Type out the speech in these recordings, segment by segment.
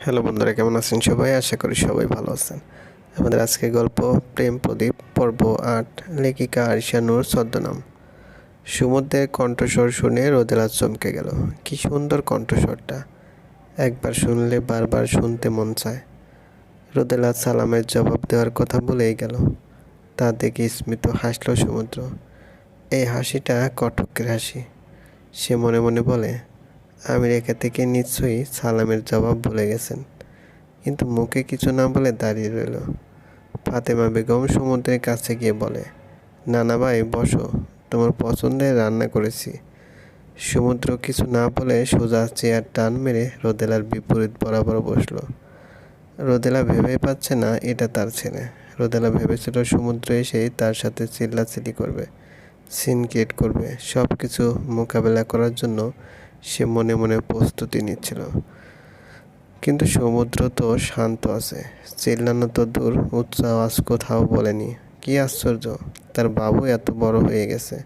Hello বন্ধুরা, কেমন আছেন সবাই? আশা করি সবাই ভালো আছেন। আমাদের আজকে গল্প, প্রেম প্রদীপ, পর্ব আট, লেখিকা আরিশা নূর, ছদ্মনাম। সমুদ্রের কণ্ঠস্বর শুনে রোদেলা চমকে গেল। কি সুন্দর কণ্ঠস্বরটা। একবার শুনলে বারবার শুনতে মন চায়। রোদেলা সালামের জবাব দেওয়ার কথা বলেই গেল। তা দেখে স্মিত হাসল সমুদ্র। এই হাসিটা কটকের হাসি। সে মনে মনে বলে আমেরিকা থেকে নিশ্চয়ই সালামের জবাব ভুলে গেছেন। কিন্তু মুখে কিছু না বলে দাঁড়িয়ে রইল। ফাতেমা বেগম সমুদ্রের কাছে গিয়ে বলে, নানা ভাই, বসো, তোমার পছন্দের রান্না করেছি। সমুদ্র কিছু না বলে সোজা চেয়ার টান মেরে রোদেলার বিপরীত বরাবর বসল। রোদেলা ভেবেই পাচ্ছে না এটা তার ছেলে। রোদেলা ভেবেছিল সমুদ্র এসেই তার সাথে চিল্লাচিল্লি করবে সিন ক্রিয়েট করবে সব কিছু মোকাবেলা করার জন্য সে মনে মনে প্রস্তুতি নিচ্ছিল। কিন্তু সমুদ্র তো শান্ত আছে। চিল্লানো তো দূর, উৎসাহ আজ কোথাও বলেনি। কি আশ্চর্য, তার বাবু এত বড় হয়ে গেছে।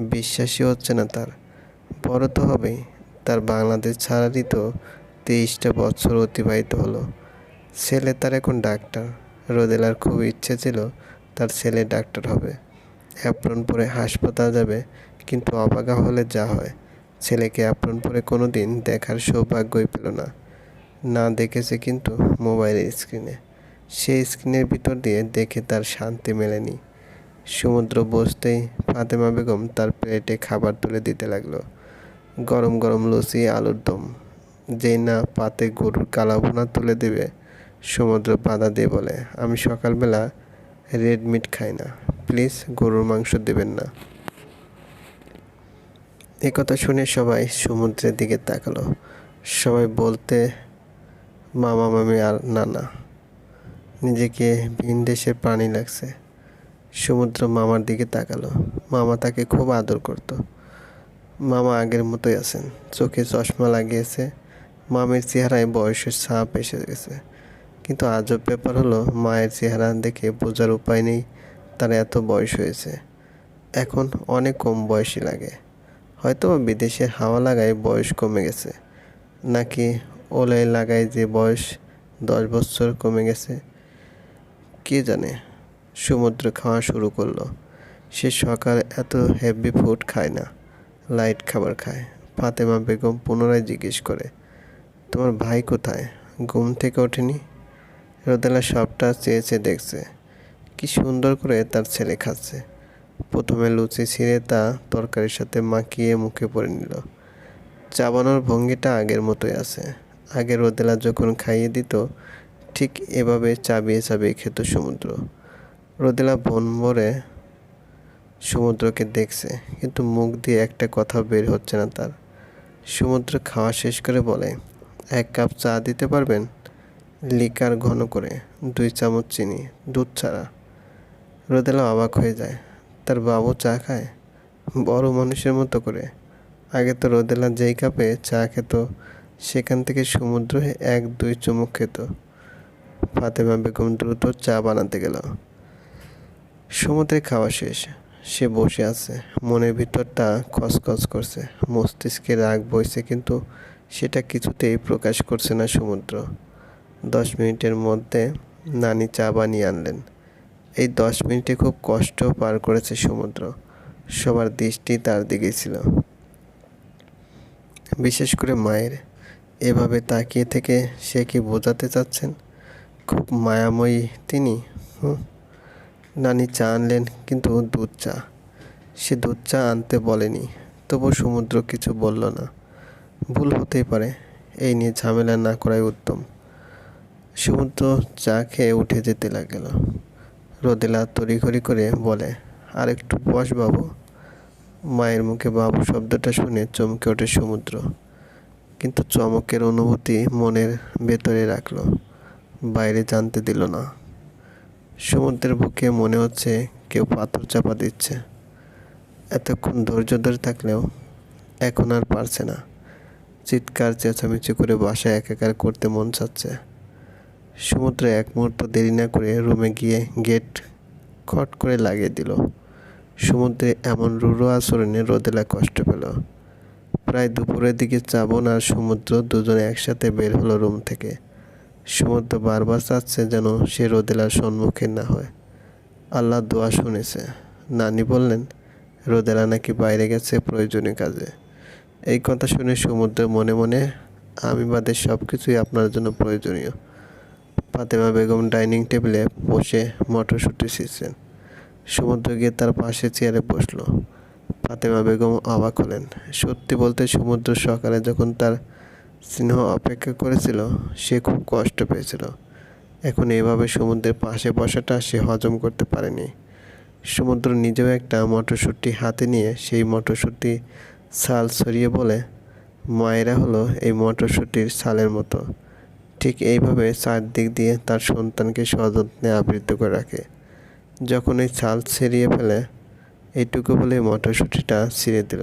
বিশ্বাসই হচ্ছে না তার। বড় তো হবেই। তার বাংলাদেশ ছাড়ারই তো তেইশটা বছর অতিবাহিত হলো। ছেলে তার এখন ডাক্তার। রোদেলার খুব ইচ্ছে ছিল তার ছেলে ডাক্তার হবে। অ্যাপ্রন পরে হাসপাতাল যাবে, কিন্তু অবাগা হলে যা হয়। ছেলেকে আপন পরে কোনো দিন দেখার সৌভাগ্যই পেল না। না দেখেছে কিন্তু মোবাইলের স্ক্রিনে। সেই স্ক্রিনের ভিতর দিয়ে দেখে তার শান্তি মেলেনি। সমুদ্র বসতেই ফাতেমা বেগম তার প্লেটে খাবার তুলে দিতে লাগল। গরম গরম লুচি আলুর দম। যেই না পাতে গরুর কালাভুনা তুলে দেবে, সমুদ্র বাধা দিয়ে বলে, আমি সকালবেলা রেড মিট খাই না। প্লিজ গরুর মাংস দেবেন না। এ কথা শুনে সবাই সমুদ্রের দিকে তাকালো। সবাই বলতে, মামা, মামি আর নানা, নিজেকে ভিন দেশের প্রাণী লাগছে। সমুদ্র মামার দিকে তাকালো। মামা তাকে খুব আদর করত। মামা আগের মতোই আছেন। চোখে চশমা লাগিয়েছে। মামির চেহারায় বয়সের ছাপ এসে গেছে। কিন্তু আজব ব্যাপার হলো, মায়ের চেহারা দেখে বোঝার উপায় নেই। তার এত বয়স হয়েছে। এখন অনেক কম বয়সী লাগে। হয়তো বিদেশে হাওয়া লাগায় বয়স কমে গেছে। নাকি ওলাই লাগায় যে বয়স দশ বছর কমে গেছে? কে জানে? সমুদ্র খাওয়া শুরু করল। সে সকাল এত হেভি ফুড খায় না। লাইট খাবার খায়। ফাতেমা বেগম পুনরায় জিজ্ঞেস করে, তোমার ভাই কোথায়? ঘুম থেকে ওঠেনি? রোদেলা সবটা চেয়ে চেয়ে দেখছে। কি সুন্দর করে তার ছেলে খাচ্ছে। প্রথমে লুচি ছিঁড়ে তা তরকারির সাথে মাখিয়ে মুখে পরে নিল। চাবানোর ভঙ্গিটা আগের মতোই আছে। আগে রোদেলা যখন খাইয়ে দিত, ঠিক এভাবে চাবিয়ে চাবিয়ে খেত সমুদ্র। রোদেলা বন ভরে সমুদ্রকে দেখছে, কিন্তু মুখ দিয়ে একটা কথা বের হচ্ছে না তার। সমুদ্র খাওয়া শেষ করে বলে, এক কাপ চা দিতে পারবেন? লিকার ঘন করে, দুই চামচ চিনি, দুধ ছাড়া। রোদেলা অবাক হয়ে যায়। তার বাবু চা খায়। বড় মানুষের মতো করে। আগে তো রোদেলা যেই কাপে চা খেত, সেখান থেকে সমুদ্র এক, দুই চুমুক খেত। ফাতেমা বেগম দ্রুত চা বানাতে গেল। সমুদ্রে খাওয়া শেষ। সে বসে আছে। মনের ভিতরটা খসখস করছে। মস্তিষ্কে রাগ বইছে, কিন্তু সেটা কিছুতেই প্রকাশ করছে না সমুদ্র। দশ মিনিটের মধ্যে নানি চা বানিয়ে আনলেন। এই দশ মিনিটে খুব কষ্ট পার করেছে সমুদ্র। সবার দৃষ্টি তার দিকেই ছিল। বিশেষ করে মায়ের। এভাবে তাকিয়ে থেকে সে কি বোঝাতে চাচ্ছেন? খুব মায়াময়ী তিনি, হুম? নানি চা আনলেন, কিন্তু দুধ চা। সে দুধ চা আনতে বলেনি, তবু সমুদ্র কিছু বলল না। ভুল হতেই পারে, এই নিয়ে ঝামেলা না করাই উত্তম। সমুদ্র চা খেয়ে উঠে যেতে লাগল। রোদেলা তড়িঘড়ি করে বলে আর একটু বস বাবু। মায়ের মুখে বাবু শব্দটা শুনে চমকে ওঠে সমুদ্র। কিন্তু চমকের অনুভূতি মনের ভেতরে রাখল, বাইরে জানতে দিল না। সমুদ্রের বুকে মনে হচ্ছে কেউ পাথর চাপা দিচ্ছে। এতক্ষণ ধৈর্য ধরে থাকলেও এখন আর পারছে না। চিৎকার চেঁচামেচি করে বাসায় একাকার করতে মন চাচ্ছে। সমুদ্র এক মুহূর্ত দেরি না করে রুমে গিয়ে গেট খট করে লাগিয়ে দিল। সমুদ্রে এমন রুড়ো আচরণে রোদেলা কষ্ট পেল। প্রায় দুপুরের দিকে চাবন আর সমুদ্র দুজনে একসাথে বের হলো রুম থেকে। সমুদ্র বারবার চাচ্ছে যেন সে রোদেলার সম্মুখে না হয়। আল্লাহ দোয়া শুনেছে। নানি বললেন, রোদেলা নাকি বাইরে গেছে প্রয়োজনীয় কাজে। এই কথা শুনে সমুদ্র মনে মনে, আমি বাদে সব কিছুই আপনার জন্য প্রয়োজনীয়। ফাতেমা বেগম ডাইনিং টেবিলে বসে মটরশুঁটি ছিঁড়ছেন সমুদ্র গিয়ে তার পাশে চেয়ারে বসল। ফাতেমা বেগম অবাক হলেন। সত্যি বলতে সমুদ্র সকালে যখন তার স্নেহ অপেক্ষা করেছিল, সে খুব কষ্ট পেয়েছিল। এখন এভাবে সমুদ্রের পাশে বসাটা সে হজম করতে পারেনি। সমুদ্র নিজেও একটা মটরশুঁটি হাতে নিয়ে সেই মটরশুঁটি ছাল ছড়িয়ে বলে, মায়েরা হলো এই মটরশুঁটির ছালের মতো। ঠিক এইভাবে চারদিক দিয়ে তার সন্তানকে সযত্নে আবৃত করে রাখে। যখন এই ছাল ছিঁড়িয়ে ফেলে, এইটুকু বলে মটরশুঁটিটা ছিঁড়ে দিল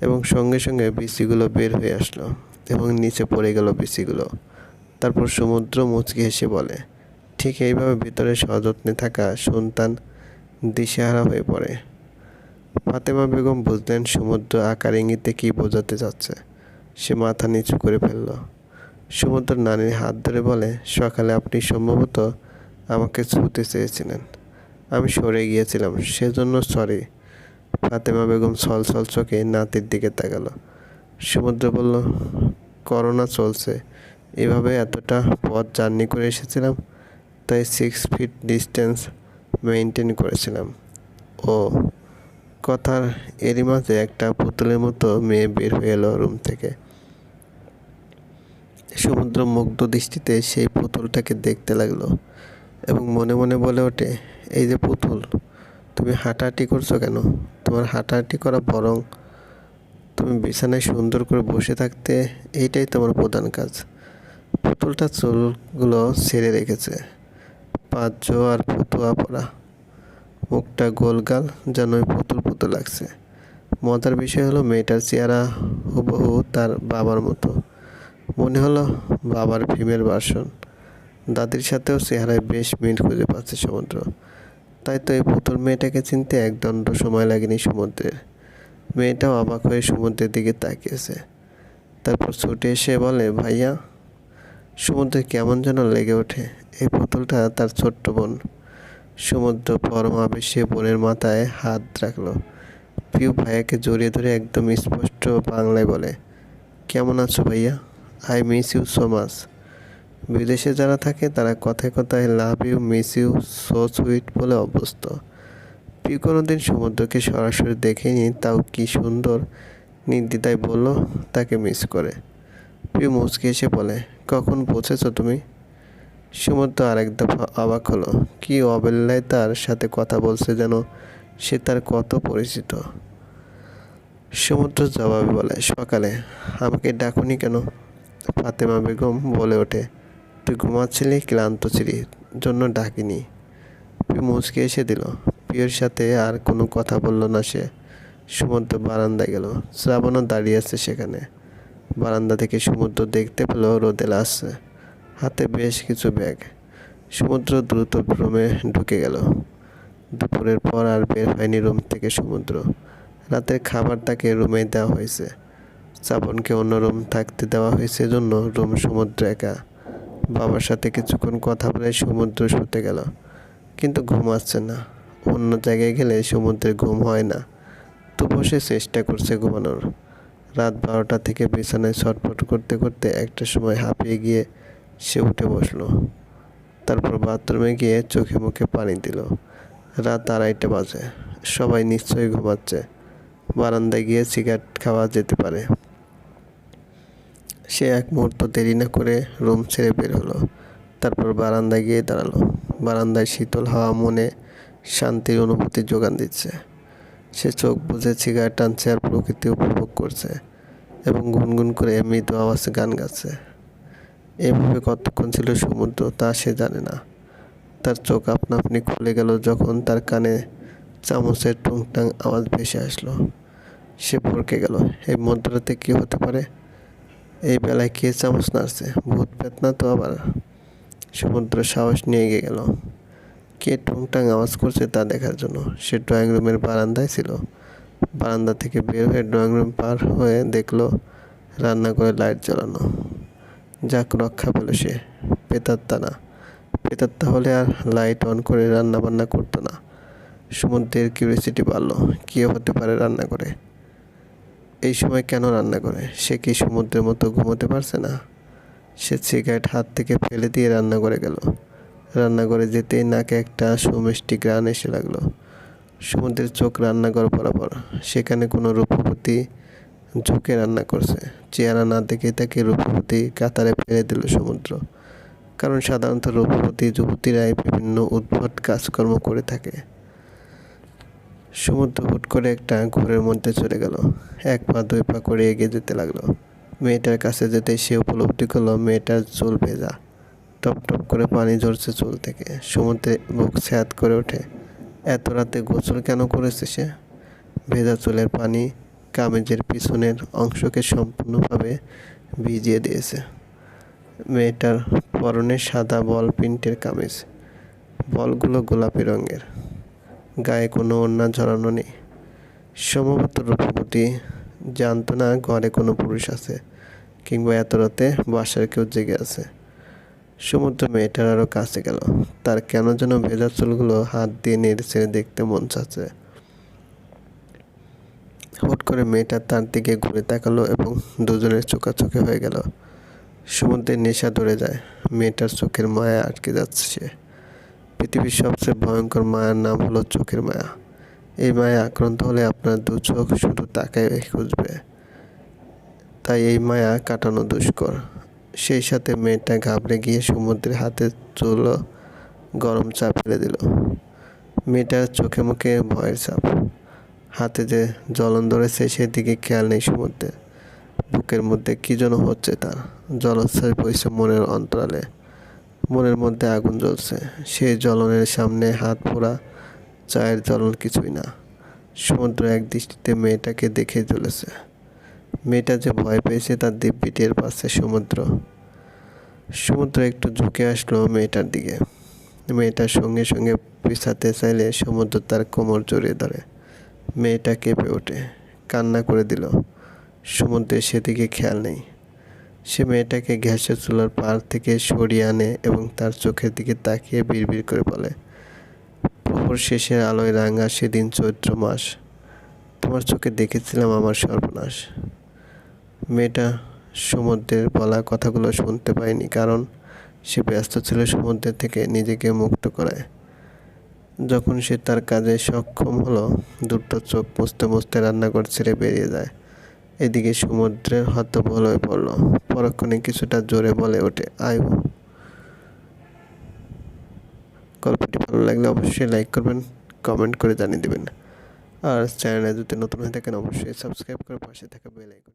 এবং সঙ্গে সঙ্গে বিচিগুলো বের হয়ে আসলো এবং নিচে পড়ে গেল বিচিগুলো। তারপর সমুদ্র মুচকি হেসে বলে, ঠিক এইভাবে ভিতরে সযত্নে থাকা সন্তান দিশেহারা হয়ে পড়ে। ফাতেমা বেগম বুঝলেন সমুদ্র আকার ইঙ্গিতে কী বোঝাতে যাচ্ছে সে মাথা নিচু করে ফেলল। সমুদ্র নানির হাত ধরে বলে, সকালে আপনি সম্ভবত আমাকে ছুতে চেয়েছিলেন। আমি সরে গিয়েছিলাম, সেজন্য সরি ফাতেমা বেগম ছল চোখে নাতির দিকে তাকালো। সমুদ্র বলল, করোনা চলছে। এভাবে এতটা পথ জার্নি করে এসেছিলাম, তাই সিক্স ফিট ডিস্টেন্স মেনটেন করেছিলাম। ও, কথার এরই মাঝে একটা পুতুলের মতো মেয়ে বের হয়ে এলো রুম থেকে। সমুদ্র মুগ্ধ দৃষ্টিতে সেই পুতুলটাকে দেখতে লাগল এবং মনে মনে বলে ওঠে, এই যে পুতুল, তুমি হাঁটাহাঁটি করছ কেন? তোমার হাঁটাহাঁটি করা বরং তুমি বিছানায় সুন্দর করে বসে থাকতে এইটাই তোমার প্রধান কাজ। পুতুলটা চুলগুলো ছেড়ে রেখেছে পাঁচ আর পুতুয়া পরা। মুখটা গোলগাল যেন ওই পুতুল পুতুল লাগছে। মজার বিষয় হলো মেয়েটার চেহারা হুবহু তার বাবার মতো। মনে হলো বাবার ভীমের বাসন। দাদির সাথেও চেহারায় বেশ মিল খুঁজে পাচ্ছে সমুদ্র। তাই তো এই পুতুল মেয়েটাকে চিনতে এক দণ্ড সময় লাগেনি সমুদ্রের। মেয়েটাও অবাক হয়ে সমুদ্রের দিকে তাকিয়েছে। তারপর ছুটে এসে বলে, ভাইয়া, সমুদ্রে কেমন যেন লেগে ওঠে। এই পুতুলটা তার ছোট্ট বোন। সমুদ্র পরম আবেশে বোনের মাথায় হাত রাখল। পিউ ভাইয়াকে জড়িয়ে ধরে একদম স্পষ্ট বাংলায় বলে, কেমন আছো ভাইয়া? I miss you so much. বিদেশে যারা থাকে, তারা কথায় কথায় love you, miss you, so sweet বলে অভ্যস্ত। প্রিয় কোনো দিন সমুদ্রকে সরাসরি দেখেনি, তাও কি সুন্দর? নির্দ্বিধায় বলল, তাকে মিস করে। পিউ মুচকে এসে বলে, কখন পৌঁছেছো তুমি? সমুদ্র আরেক দফা অবাক হলো। কি অবেলায় তার সাথে কথা বলছে যেন সে তার কত পরিচিত। সমুদ্র জবাবে বলে, সকালে, আমাকে ডাকুনি কেন? ফাতেমা বেগম বলে ওঠে, তুই ঘুমাচ্ছিলি? ক্লান্ত ছিলি, জন্য ডাকিনি। মুচকে এসে দিল। পিওর সাথে আর কোনো কথা বলল না সে। সমুদ্র বারান্দায় গেল। শ্রাবণও দাঁড়িয়ে আছে সেখানে। বারান্দা থেকে সমুদ্র দেখতে পেল রোদেলা আসছে হাতে বেশ কিছু ব্যাগ। সমুদ্র দ্রুত রুমে ঢুকে গেল। দুপুরের পর আর বের হয়নি রুম থেকে সমুদ্র রাতের খাবার তাকে রুমেই দেওয়া হয়েছে। শ্রাবণকে অন্য রুম থাকতে দেওয়া হয়েছে জন্য রুম সমুদ্র একা। বাবার সাথে কিছুক্ষণ কথা বলে সমুদ্র শুতে গেল। কিন্তু ঘুম আসছে না। অন্য জায়গায় গেলে সমুদ্রে ঘুম হয় না। তবুও সে চেষ্টা করছে ঘুমানোর। রাত বারোটা থেকে বিছানায় ছটফট করতে করতে একটা সময় হাঁপিয়ে গিয়ে সে উঠে বসল। তারপর বাথরুমে গিয়ে চোখে মুখে পানি দিল। রাত আড়াইটা বাজে। সবাই নিশ্চয়ই ঘুমাচ্ছে। বারান্দায় গিয়ে সিগারেট খাওয়া যেতে পারে। সে এক মুহূর্ত দেরি না করে রুম ছেড়ে বের হলো। তারপর বারান্দায় গিয়ে দাঁড়াল। বারান্দায় শীতল হাওয়া মনে শান্তির অনুভূতি যোগান দিচ্ছে। সে চোখ বুঝে সিগারেট টানছে আর প্রকৃতি উপভোগ করছে এবং গুনগুন করে মৃদু আওয়াজে গান গাচ্ছে। এভাবে কতক্ষণ ছিল সমুদ্র তা সে জানে না। তার চোখ আপনা আপনি খুলে গেল যখন তার কানে চামচের টুংটাং আওয়াজ ভেসে আসলো। সে ভরকে গেল। এই মধ্যরাতে কী হতে পারে? এই বেলায় কে চামচ নাড়ছে? ভূত পেতনা তো আবার। সমুদ্র সাহস নিয়ে এগিয়ে গেল। কে টুংটাং আওয়াজ করছে তা দেখার জন্য? সে ড্রয়িং রুমের বারান্দায় ছিল। বারান্দা থেকে বের হয়ে ড্রয়িং রুম পার হয়ে দেখল রান্নাঘরে লাইট জ্বালানো। যাক, রক্ষা পেল সে। পেতাত্তা না। পেতাত্তা হলে আর লাইট অন করে রান্না বান্না করতো না। সমুদ্রের কিউরিয়াসিটি বাড়লো। কী হতে পারে রান্না করে এই সময় কেন রান্না করে? সে কি সমুদ্রের মতো ঘুমোতে পারছে না? সে সিগারেট হাত থেকে ফেলে দিয়ে রান্না করে গেল। রান্নাঘরে যেতেই নাকে একটা সুমিষ্টি গ্রান এসে লাগল। সমুদ্রের চোখ রান্নাঘর বরাবর। সেখানে কোনো রূপবতী ঝুঁকে রান্না করছে। চেহারা না দেখে তাকে রূপবতী কাতারে ফেলে দিল সমুদ্র। কারণ সাধারণত রূপবতী যুবতীরাই বিভিন্ন উদ্ভট কাজকর্ম করে থাকে। সমুদ্র হুট করে একটা ঘোরের মধ্যে চলে গেল। এক পা, দুই পা করে এগিয়ে যেতে লাগল। মেয়েটার কাছে যেতে সে উপলব্ধি করল, মেয়েটার চুল ভেজা। টপ টপ করে পানি ঝরছে চুল থেকে। সমুদ্রে বুক স্যাত করে ওঠে। এত রাতে গোসল কেন করেছে সে? ভেজা চুলের পানি কামেজের পিছনের অংশকে সম্পূর্ণভাবে ভিজিয়ে দিয়েছে। মেয়েটার পরনে সাদা বল প্রিন্টের কামিজ। বলগুলো গোলাপি রঙের। গায়ে কোনো ওড়না ঝরানো নেই। সম্ভবত রূপবতী জানতো না ঘরে কোনো পুরুষ আছে কিংবা এত রাতে বাসার কেউ জেগে আছে। সমুদ্র মেয়েটার আরও কাছে গেল। তার কেন যেন ভেজা চুলগুলো হাত দিয়ে নেড়ে ছেড়ে দেখতে মন চাচ্ছে। হুট করে মেয়েটা তার দিকে ঘুরে তাকালো এবং দুজনের চোখাচোখে হয়ে গেল। সমুদ্রের নেশা ধরে যায়। মেয়েটার চোখের মায়া আটকে যাচ্ছে সে। পৃথিবীর সবচেয়ে ভয়ঙ্কর মায়ার নাম হলো চোখের মায়া। এই মায়া আক্রান্ত হলে আপনার দু চোখ শুধু তাকায় খুঁজবে। তাই এই মায়া কাটানো দুষ্কর। সেই সাথে মেয়েটা ঘাবড়ে গিয়ে সমুদ্রের হাতে চুল গরম চা ফেলে দিল। মেয়েটার চোখে মুখে ভয়ের চাপ। হাতে যে জ্বলন ধরেছে সেদিকে খেয়াল নেই সমুদ্রে। বুকের মধ্যে কী যেন হচ্ছে তার। জলোচ্ছ্বাস বইছে মনের অন্তরালে। মনের মধ্যে আগুন জ্বলছে। সেই জ্বলনের সামনে হাত পোড়া চায়ের জ্বলন কিছুই না। সমুদ্র এক দৃষ্টিতে মেয়েটাকে দেখে চলেছে মেয়েটা যে ভয় পেয়েছে তার দিব্যি টের পাচ্ছে সমুদ্র। সমুদ্র একটু ঝুঁকে আসলো মেয়েটার দিকে। মেয়েটার সঙ্গে সঙ্গে পিছাতে চাইলে সমুদ্র তার কোমর জড়িয়ে ধরে। মেয়েটা কেঁপে ওঠে। কান্না করে দিল। সমুদ্রের সেদিকে খেয়াল নেই। সে মেয়েটাকে গ্যাসের চুলার পার থেকে সরিয়ে আনে এবং তার চোখের দিকে তাকিয়ে বিড়বিড় করে বলে প্রহর শেষের আলোয় রাঙা সেদিন চৈত্র মাস। তোমার চোখে দেখেছিলাম আমার সর্বনাশ। মেয়েটা সমুদ্রের বলা কথাগুলো শুনতে পায়নি কারণ সে ব্যস্ত ছিল সমুদ্রের থেকে নিজেকে মুক্ত করায় যখন সে তার কাজে সক্ষম হলো, দুটো চোখ মুছতে মুছতে রান্নাঘর ছেড়ে বেরিয়ে যায়। এদিকে সমুদ্রের হতবল হয়ে পড়ল। পরক্ষণে কিছুটা জোরে বলে ওঠে, আয়ু গল্পটি ভালো লাগলে অবশ্যই লাইক করবেন, কমেন্ট করে জানিয়ে দেবেন। আর চ্যানেলে যদি নতুন হয়ে থাকেন, অবশ্যই সাবস্ক্রাইব করে পাশে থাকা বেল আইকন